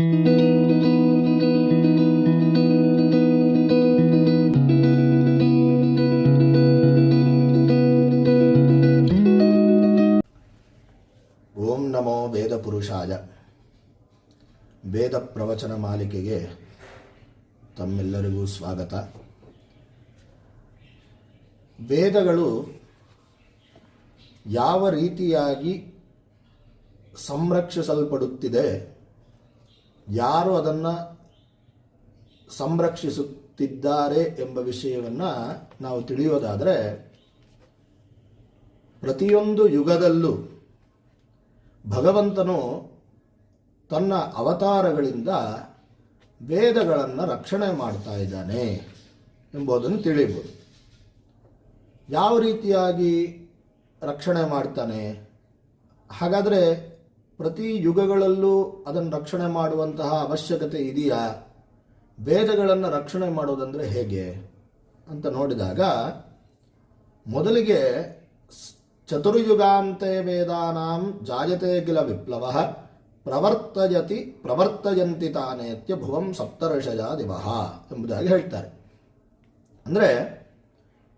ಓಂ ನಮೋ ವೇದ ಪುರುಷಾಯ. ವೇದ ಪ್ರವಚನ ಮಾಲಿಕೆಗೆ ತಮ್ಮೆಲ್ಲರಿಗೂ ಸ್ವಾಗತ. ವೇದಗಳು ಯಾವ ರೀತಿಯಾಗಿ ಸಂರಕ್ಷಿಸಲ್ಪಡುತ್ತಿದೆ? ಯಾರು ಅದನ್ನು ಸಂರಕ್ಷಿಸುತ್ತಿದ್ದಾರೆ ಎಂಬ ವಿಷಯವನ್ನು ನಾವು ತಿಳಿಯೋದಾದರೆ, ಪ್ರತಿಯೊಂದು ಯುಗದಲ್ಲೂ ಭಗವಂತನು ತನ್ನ ಅವತಾರಗಳಿಂದ ವೇದಗಳನ್ನು ರಕ್ಷಣೆ ಮಾಡ್ತಾ ಇದ್ದಾನೆ ಎಂಬುದನ್ನು ತಿಳಿಯಬಹುದು. ಯಾವ ರೀತಿಯಾಗಿ ರಕ್ಷಣೆ ಮಾಡ್ತಾನೆ? ಹಾಗಾದರೆ ಪ್ರತಿ ಯುಗಗಳಲ್ಲೂ ಅದನ್ನು ರಕ್ಷಣೆ ಮಾಡುವಂತಹ ಅವಶ್ಯಕತೆ ಇದೆಯಾ? ವೇದಗಳನ್ನು ರಕ್ಷಣೆ ಮಾಡೋದಂದರೆ ಹೇಗೆ? ಅಂತ ನೋಡಿದಾಗ, ಮೊದಲಿಗೆ ಚತುರ್ಯುಗಾಂತೆ ವೇದಾನಾಂ ಜಾಯತೆ ಕಿಲ ವಿಪ್ಲವ, ಪ್ರವರ್ತಯತಿ ಪ್ರವರ್ತಯಂತಿ ತಾನೇತ್ಯ ಭುವಂ ಸಪ್ತರ್ಷಯ ದಿವಹ ಎಂಬುದಾಗಿ ಹೇಳ್ತಾರೆ. ಅಂದರೆ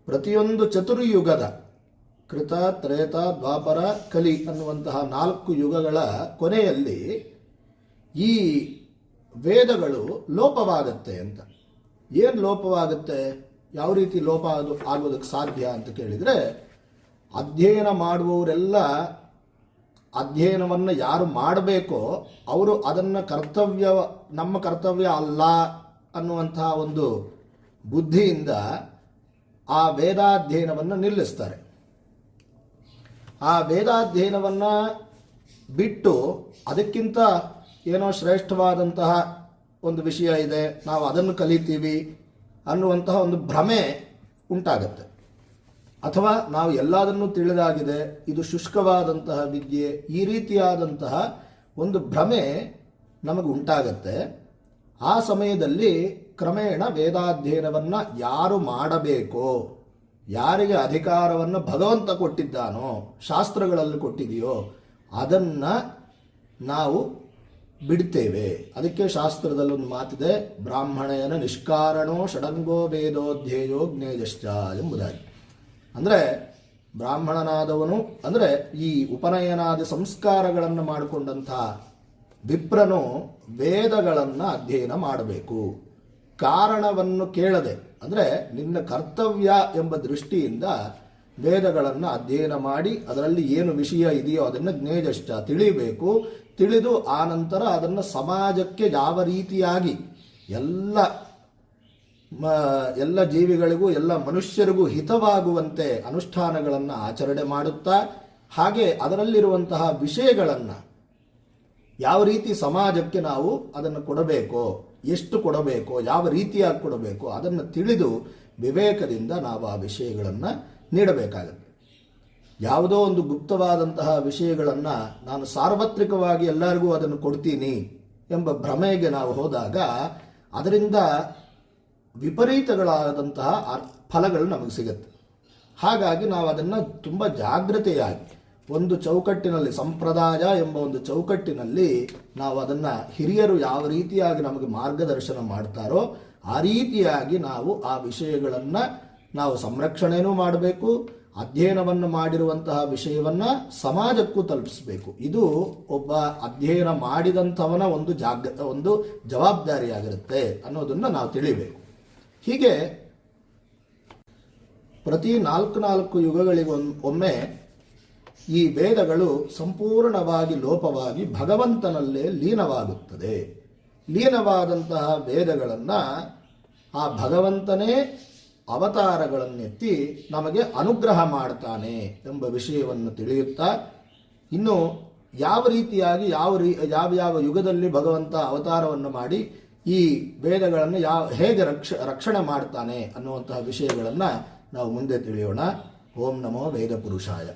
ಪ್ರತಿಯೊಂದು ಚತುರ್ಯುಗದ ಕೃತ, ತ್ರೇತ, ದ್ವಾಪರ, ಕಲಿ ಅನ್ನುವಂತಹ ನಾಲ್ಕು ಯುಗಗಳ ಕೊನೆಯಲ್ಲಿ ಈ ವೇದಗಳು ಲೋಪವಾಗತ್ತೆ ಅಂತ. ಏನು ಲೋಪವಾಗುತ್ತೆ? ಯಾವ ರೀತಿ ಲೋಪ ಅದು ಆಗೋದಕ್ಕೆ ಸಾಧ್ಯ ಅಂತ ಕೇಳಿದರೆ, ಅಧ್ಯಯನ ಮಾಡುವವರೆಲ್ಲ ಅಧ್ಯಯನವನ್ನು ಯಾರು ಮಾಡಬೇಕೋ ಅವರು ಅದನ್ನು ಕರ್ತವ್ಯ, ನಮ್ಮ ಕರ್ತವ್ಯ ಅಲ್ಲ ಅನ್ನುವಂತಹ ಒಂದು ಬುದ್ಧಿಯಿಂದ ಆ ವೇದಾಧ್ಯಯನವನ್ನು ನಿಲ್ಲಿಸ್ತಾರೆ. ಆ ವೇದಾಧ್ಯಯನವನ್ನು ಬಿಟ್ಟು ಅದಕ್ಕಿಂತ ಏನೋ ಶ್ರೇಷ್ಠವಾದಂತಹ ಒಂದು ವಿಷಯ ಇದೆ, ನಾವು ಅದನ್ನು ಕಲಿತೀವಿ ಅನ್ನುವಂತಹ ಒಂದು ಭ್ರಮೆ ಉಂಟಾಗತ್ತೆ. ಅಥವಾ ನಾವು ಎಲ್ಲದನ್ನೂ ತಿಳಿದಾಗಿದೆ, ಇದು ಶುಷ್ಕವಾದಂತಹ ವಿದ್ಯೆ, ಈ ರೀತಿಯಾದಂತಹ ಒಂದು ಭ್ರಮೆ ನಮಗೆ ಉಂಟಾಗತ್ತೆ. ಆ ಸಮಯದಲ್ಲಿ ಕ್ರಮೇಣ ವೇದಾಧ್ಯಯನವನ್ನು ಯಾರು ಮಾಡಬೇಕೋ ಯಾರಿಗೆ ಅಧಿಕಾರವನ್ನು ಭಗವಂತ ಕೊಟ್ಟಿದ್ದಾನೋ, ಶಾಸ್ತ್ರಗಳಲ್ಲಿ ಕೊಟ್ಟಿದೆಯೋ, ಅದನ್ನು ನಾವು ಬಿಡ್ತೇವೆ. ಅದಕ್ಕೆ ಶಾಸ್ತ್ರದಲ್ಲಿ ಒಂದು ಮಾತಿದೆ ಬ್ರಾಹ್ಮಣಯನ ನಿಷ್ಕಾರಣೋ ಷಡಂಗೋ ವೇದೋಧ್ಯೇಯೋ ಜ್ಞೇಯಶ್ಚ ಎಂಬುದಾಗಿ. ಅಂದರೆ ಬ್ರಾಹ್ಮಣನಾದವನು, ಅಂದರೆ ಈ ಉಪನಯನಾದ ಸಂಸ್ಕಾರಗಳನ್ನು ಮಾಡಿಕೊಂಡಂಥ ವಿಪ್ರನು ವೇದಗಳನ್ನು ಅಧ್ಯಯನ ಮಾಡಬೇಕು. ಕಾರಣವನ್ನು ಕೇಳದೆ, ಅಂದರೆ ನಿನ್ನ ಕರ್ತವ್ಯ ಎಂಬ ದೃಷ್ಟಿಯಿಂದ ವೇದಗಳನ್ನು ಅಧ್ಯಯನ ಮಾಡಿ, ಅದರಲ್ಲಿ ಏನು ವಿಷಯ ಇದೆಯೋ ಅದನ್ನು ಜ್ಞೇಯಶ್ಚ ತಿಳಿಬೇಕು. ತಿಳಿದು ಆ ನಂತರ ಅದನ್ನು ಸಮಾಜಕ್ಕೆ ಯಾವ ರೀತಿಯಾಗಿ ಎಲ್ಲ ಎಲ್ಲ ಜೀವಿಗಳಿಗೂ, ಎಲ್ಲ ಮನುಷ್ಯರಿಗೂ ಹಿತವಾಗುವಂತೆ ಅನುಷ್ಠಾನಗಳನ್ನು ಆಚರಣೆ ಮಾಡುತ್ತಾ, ಹಾಗೆ ಅದರಲ್ಲಿರುವಂತಹ ವಿಷಯಗಳನ್ನು ಯಾವ ರೀತಿ ಸಮಾಜಕ್ಕೆ ನಾವು ಅದನ್ನು ಕೊಡಬೇಕೋ ಎಷ್ಟು ಕೊಡಬೇಕೋ, ಯಾವ ರೀತಿಯಾಗಿ ಕೊಡಬೇಕೋ ಅದನ್ನು ತಿಳಿದು ವಿವೇಕದಿಂದ ನಾವು ಆ ವಿಷಯಗಳನ್ನು ನೀಡಬೇಕಾಗುತ್ತೆ. ಯಾವುದೋ ಒಂದು ಗುಪ್ತವಾದಂತಹ ವಿಷಯಗಳನ್ನು ನಾನು ಸಾರ್ವತ್ರಿಕವಾಗಿ ಎಲ್ಲರಿಗೂ ಅದನ್ನು ಕೊಡ್ತೀನಿ ಎಂಬ ಭ್ರಮೆಗೆ ನಾವು ಹೋದಾಗ ಅದರಿಂದ ವಿಪರೀತಗಳಾದಂತಹ ಫಲಗಳು ನಮಗೆ ಸಿಗುತ್ತೆ. ಹಾಗಾಗಿ ನಾವು ಅದನ್ನು ತುಂಬ ಜಾಗ್ರತೆಯಾಗಿ ಒಂದು ಚೌಕಟ್ಟಿನಲ್ಲಿ, ಸಂಪ್ರದಾಯ ಎಂಬ ಒಂದು ಚೌಕಟ್ಟಿನಲ್ಲಿ ನಾವು ಅದನ್ನು ಹಿರಿಯರು ಯಾವ ರೀತಿಯಾಗಿ ನಮಗೆ ಮಾರ್ಗದರ್ಶನ ಮಾಡ್ತಾರೋ ಆ ರೀತಿಯಾಗಿ ನಾವು ಆ ವಿಷಯಗಳನ್ನು ನಾವು ಸಂರಕ್ಷಣೆಯೂ ಮಾಡಬೇಕು, ಅಧ್ಯಯನವನ್ನು ಮಾಡಿರುವಂತಹ ವಿಷಯವನ್ನು ಸಮಾಜಕ್ಕೂ ತಲುಪಿಸಬೇಕು. ಇದು ಒಬ್ಬ ಅಧ್ಯಯನ ಮಾಡಿದಂಥವನ ಒಂದು ಜಾಗ, ಒಂದು ಜವಾಬ್ದಾರಿಯಾಗಿರುತ್ತೆ ಅನ್ನೋದನ್ನು ನಾವು ತಿಳಿಬೇಕು. ಹೀಗೆ ಪ್ರತಿ ನಾಲ್ಕು ನಾಲ್ಕು ಯುಗಗಳಿಗೊಮ್ಮೆ ಈ ವೇದಗಳು ಸಂಪೂರ್ಣವಾಗಿ ಲೋಪವಾಗಿ ಭಗವಂತನಲ್ಲೇ ಲೀನವಾಗುತ್ತದೆ. ಲೀನವಾದಂತಹ ವೇದಗಳನ್ನು ಆ ಭಗವಂತನೇ ಅವತಾರಗಳನ್ನೆತ್ತಿ ನಮಗೆ ಅನುಗ್ರಹ ಮಾಡ್ತಾನೆ ಎಂಬ ವಿಷಯವನ್ನು ತಿಳಿಯುತ್ತಾ, ಇನ್ನು ಯಾವ ರೀತಿಯಾಗಿ ಯಾವ ರೀ, ಯಾವ ಯಾವ ಯುಗದಲ್ಲಿ ಭಗವಂತ ಅವತಾರವನ್ನು ಮಾಡಿ ಈ ವೇದಗಳನ್ನು ಯಾವ ಹೇಗೆ ರಕ್ಷ, ರಕ್ಷಣೆ ಮಾಡ್ತಾನೆ ಅನ್ನುವಂತಹ ವಿಷಯಗಳನ್ನು ನಾವು ಮುಂದೆ ತಿಳಿಯೋಣ. ಓಂ ನಮೋ ವೇದ ಪುರುಷಾಯ